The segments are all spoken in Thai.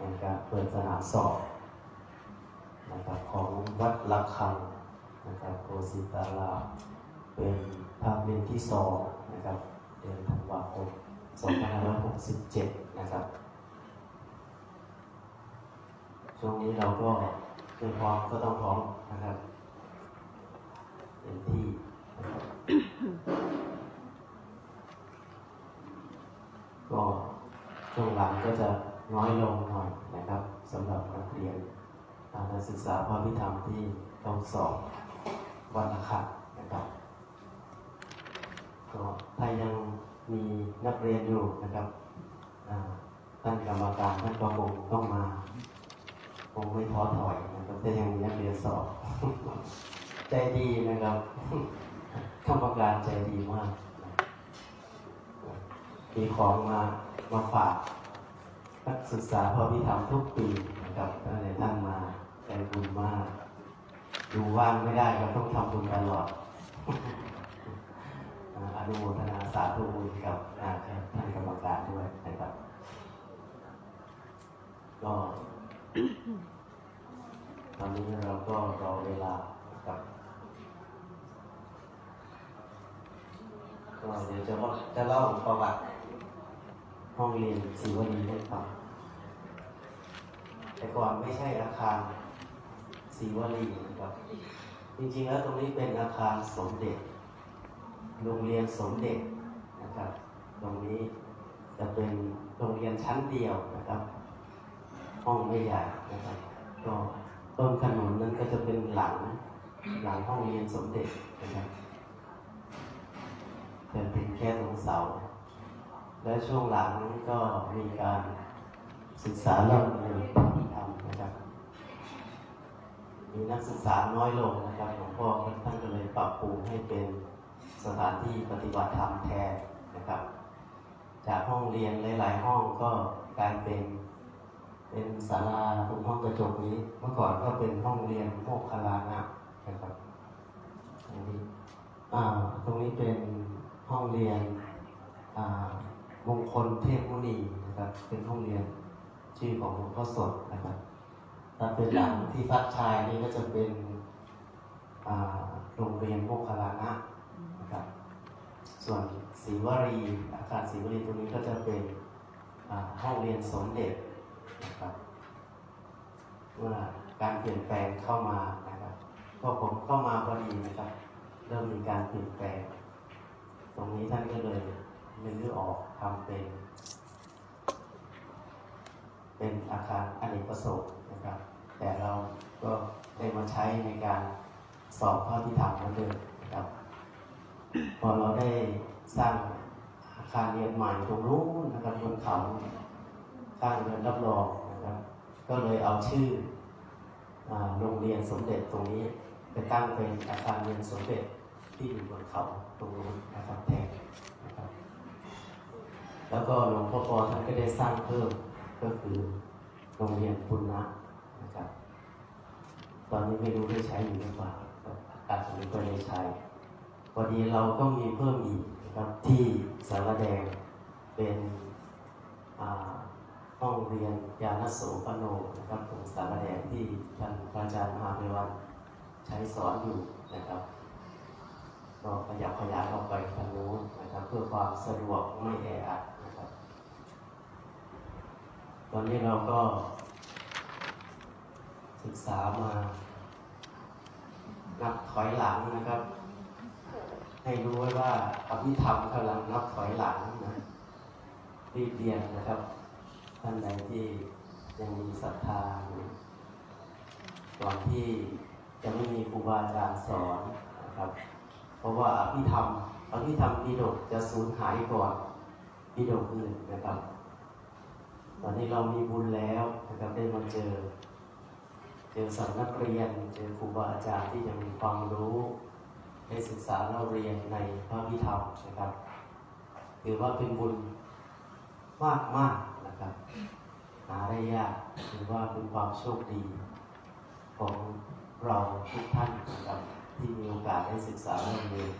ในการเปิดสนามสอบนะครับของวัดละคังนะครับโกสิตาราเป็นภาคเรียนที่สองนะครับเดือนธันวาคม2567 นะครับ ช่วงนี้เราก็ไม่พร้อมก็ต้องพร้อมนะครับเต็มที่ก็ช่วงหลังก็จะ น้อยลงหน่อยนะครับสำหรับนักเรียนนักศึกษาพระพิธรรมที่ต้องสอบวันขัดนะครับก็ถ้ายังมีนักเรียนอยู่นะครับท่านกรรมการท่านก็คงต้องมาคงไม่ท้อถอยนะครับแต่ยังมีนักเรียนสอบใจดีนะครับกรรมการใจดีมากมีของมามาฝาก นักศึกษาพอพิธรรมทุกปีนะครับตั้งแต่ท่านมาใจบุญมาก ดูว่างไม่ได้ก็ต้องทำบุญตลอดอาอนุโมทนาสาธุบุญกับอ่าท่านกรรมการด้วยนะครับ ก็ตอนนี้เราก็รอเวลานะครับก็เดี๋ยวจะว่าจะเล่าประวัติ ห้องเรียนศิวลีให้ฟังแต่ก่อนไม่ใช่อาคารศิวลีนะครับจริงๆแล้วตรงนี้เป็นอาคารสมเด็จ โรงเรียนสมเด็จนะครับ ตรงนี้จะเป็นโรงเรียนชั้นเดียวนะครับ ห้องไม่ใหญ่นะครับก็ต้นขนุนนั้นก็จะเป็นหลังหลังห้องเรียนสมเด็จนะครับเป็นเพียงแค่ตรงเสา และช่วงหลังก็มีการศึกษาเรื่องเรียนปฏิธรรมนะครับมีนักศึกษาน้อยลงนะครับหลวงพ่อท่านก็เลยปรับปรุงให้เป็นสถานที่ปฏิบัติธรรมแทนนะครับ จากห้องเรียนหลาย ๆ ห้องก็กลายเป็นเป็นศาลาตรงห้องกระจกนี้ เมื่อก่อนก็เป็นห้องเรียนโมกขลานะนะครับตรงนี้อ่าตรงนี้เป็นห้องเรียนอ่า มงคลเทพมุนีนะครับ เป็นห้องเรียนชื่อของหลวงพ่อสดนะครับถ้าเป็นหลังที่พัดชายนี่ก็จะเป็นอ่าโรงเรียนโมกขลานะนะครับ ส่วนศรีวรีอาคารศรีวรีตรงนี้ก็จะเป็นอ่าห้องเรียนสมเด็จนะครับเมื่อการเปลี่ยนแปลงเข้ามานะครับพอผมเข้ามาพอดีนะครับ เริ่มมีการเปลี่ยนแปลง ตรงนี้ท่านก็เลยรื้อออก ทำเป็น เป็นอาคารอเนกประสงค์นะครับ แต่เราก็ได้มาใช้ในการสอบข้อที่ทำนั่นเองนะครับ พอเราได้สร้างอาคารเรียนใหม่ตรงนู้นนะครับบนเขาสร้างเรือนรับรองนะครับ ก็เลยเอาชื่ออ่าโรงเรียนสมเด็จตรงนี้ไปตั้งเป็นอาคารเรียนสมเด็จที่อยู่บนเขาตรงนู้นนะครับแทนนะครับ แล้วก็หลวงพ่อปอท่านก็ได้สร้างเพิ่มก็คือโรงเรียนปุณณะนะครับ ตอนนี้ไม่รู้ได้ใช้อยู่หรือเปล่าอาจจะม่ค่อยได้ใช้พอดีเราก็มีเพิ่มอีกนะครับที่สารแดงเป็นอ่าห้องเรียนยาณโสปโนนะครับตรงสารแดงที่ท่านอาจารย์มหาเิวันใช้สอนอยู่นะครับก็ขยับขยายออกไปทางโน้นนะครับ เพื่อความสะดวกไม่แออัด ตอนนี้เราก็ ศึกษามานับถอยหลังนะครับ ให้รู้ไว้ว่าอภิธรรมกำลังนับถอยหลังนะรีบเรียนนะครับท่านใดที่ยังมีศรัทธาก่อนที่จะไม่มีครูบาอาจารย์สอนนะครับ เพราะว่าอภิธรรมอภิธรรมปิฎกจะสูญหายก่อนปิฎกอื่นนะครับ ตอนนี้เรามีบุญแล้วนะครับได้มาเจอ เจอสำนักเรียน เจอครูบาอาจารย์ที่ยังมีความรู้ได้ศึกษาเราเรียนในพระพิธรรมนะครับถือว่าเป็นบุญมากมากนะครับหาได้ยากถือว่าเป็นความโชคดีของเราทุกท่านนะครับที่มีโอกาสได้ศึกษาเราเรียน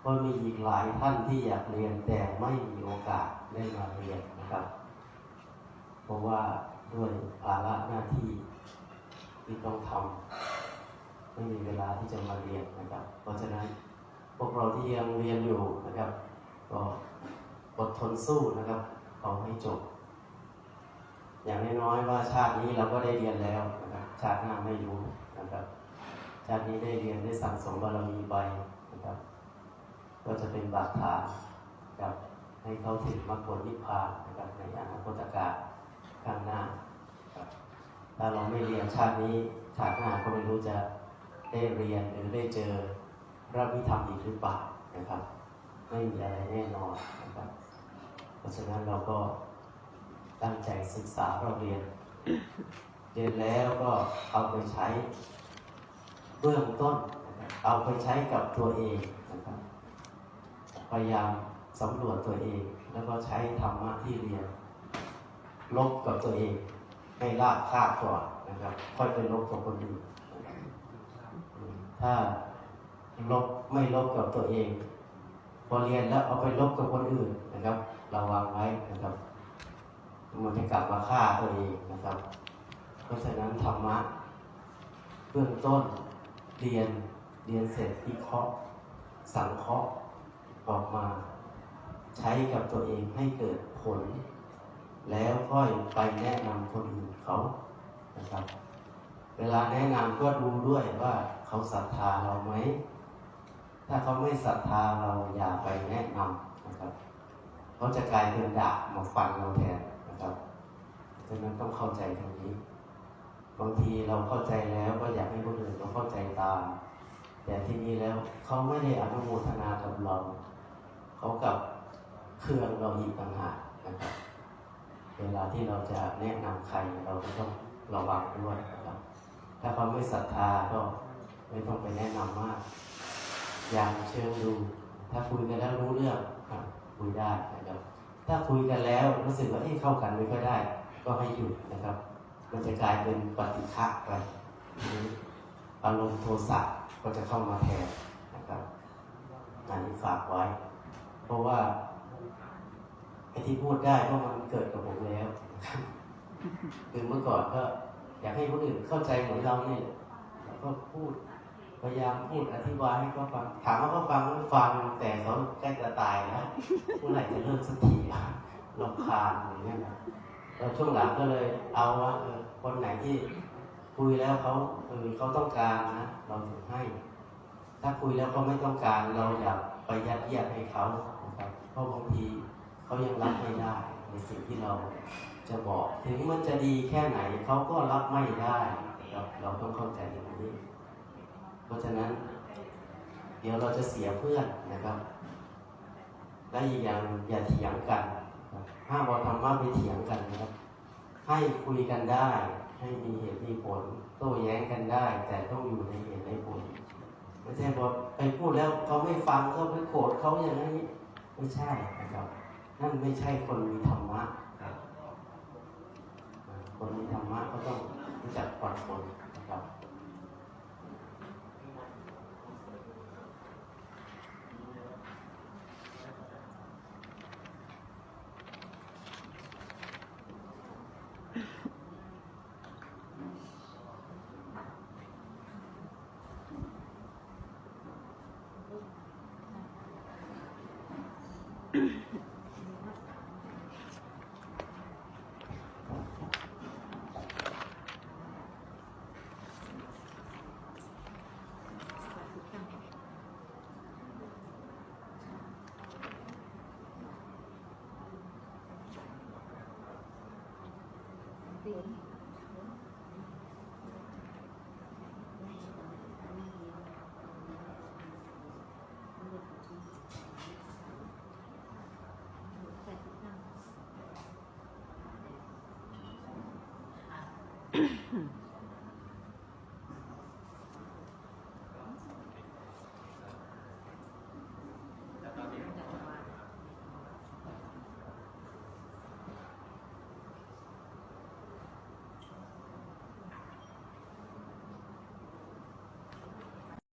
เพราะมีอีกหลายท่านที่อยากเรียนแต่ไม่มีโอกาสได้มาเรียนนะครับ เพราะว่าด้วยภาระหน้าที่ที่ต้องทำไม่มีเวลาที่จะมาเรียนนะครับ เพราะฉะนั้นพวกเราที่ยังเรียนอยู่นะครับ ก็อดทนสู้นะครับเอาให้จบ อย่างน้อยๆว่าชาตินี้เราก็ได้เรียนแล้วนะครับชาติหน้าไม่รู้นะครับ ชาตินี้ได้เรียนได้สั่งสมบารมีไปนะครับ ก็จะเป็นบาดฐานกับให้เขาถึงมรรคผลนิพพานนะครับในอนาคตการ ข้างหน้าถ้าเราไม่เรียนชาตินี้ชาติหน้าก็ไม่รู้จะได้เรียนหรือได้เจอพระวิธรรมอีกหรือเปล่านะครับ ไม่มีอะไรแน่นอนนะครับ เพราะฉะนั้นเราก็ตั้งใจศึกษาเราเรียน เรียนแล้วก็เอาไปใช้เบื้องต้น เอาไปใช้กับตัวเองนะครับพยายามสำรวจตัวเอง แล้วก็ใช้ธรรมะที่เรียน ลบกับตัวเอง ให้ลาบคาบก่อนนะครับ ค่อยไปลบกับคนอื่นถ้าลบไม่ลบกับตัวเอง พอเรียนแล้วเอาไปลบกับคนอื่นนะครับระวังไว้นะครับมันจะกลับมาฆ่าตัวเองนะครับ เพราะฉะนั้นธรรมะเบื้องต้นเรียนเรียนเสร็จวิเคราะห์สังเคราะห์ออกมา ใช้กับตัวเองให้เกิดผล ค่อยไปแนะนำคนอื่นเขานะครับ เวลาแนะนำก็ดูด้วยว่าเขาศรัทธาเราไหม ถ้าเขาไม่ศรัทธาเราอย่าไปแนะนำนะครับเขาจะกลายเป็นดาบมาฟันเราแทนนะครับฉะนั้นต้องเข้าใจตรงนี้ บางทีเราเข้าใจแล้วก็อยากให้คนอื่นเขาเข้าใจตาม แต่ที่นี้แล้วเขาไม่ได้อนุโมทนากับเรา เขากับเครื่องเราอีกต่างหากนะครับ เวลาที่เราจะแนะนำใครเราก็ต้องระวังด้วยนะครับ ถ้าเขาไม่ศรัทธาก็ไม่ต้องไปแนะนำมากอย่างเชิญดู ถ้าคุยกันแล้วรู้เรื่องคุยได้นะครับ ถ้าคุยกันแล้วรู้สึกว่าเอ๊ะเข้ากันไม่ค่อยได้ ก็ให้หยุดนะครับ มันจะกลายเป็นปฏิฆะไปหรืออารมณ์โทสะก็จะเข้ามาแทนนะครับอันนี้ฝากไว้ เพราะว่า ที่พูดได้เพราะมันเกิดกับผมแล้วคือเมื่อก่อนก็ อยากให้คนอื่นเข้าใจเหมือนเราเนี่ยแล้วก็พูดพยายามพูดอธิบายให้เขาฟัง ถามว่าเขาฟังไม่ฟังแต่เขาใกล้จะตายแล้วเมื่อไหร่จะเลิกสักทีอะรำคาญอย่างเงี้ยนะแล้วช่วงหลังก็เลยเอาว่าคนไหนที่คุยแล้วเขาเออเขาต้องการนะเราถึงให้ ถ้าคุยแล้วเขาไม่ต้องการเราอย่าไปยัดเยียดให้เขาเพราะบางที เขายังรับไม่ได้ ในสิ่งที่เราจะบอก ถึงมันจะดีแค่ไหนเขาก็รับไม่ได้นะครับเราต้องเข้าใจอย่างนี้ เพราะฉะนั้น เดี๋ยวเราจะเสียเพื่อนนะครับและอีกอย่างอย่าเถียงกันห้ามเอาธรรมะไปเถียงกันนะครับ ให้คุยกันได้ ให้มีเหตุมีผลโต้แย้งกันได้ แต่ต้องอยู่ในเหตุในผลไม่ใช่พอไปพูดแล้วเขาไม่ฟังก็ไปโกรธเขาอย่างนี้ไม่ใช่นะครับ นั่นไม่ใช่คนมีธรรมะครับคนมีธรรมะก็ต้องรู้จักผ่อนปลนนะครับ อืม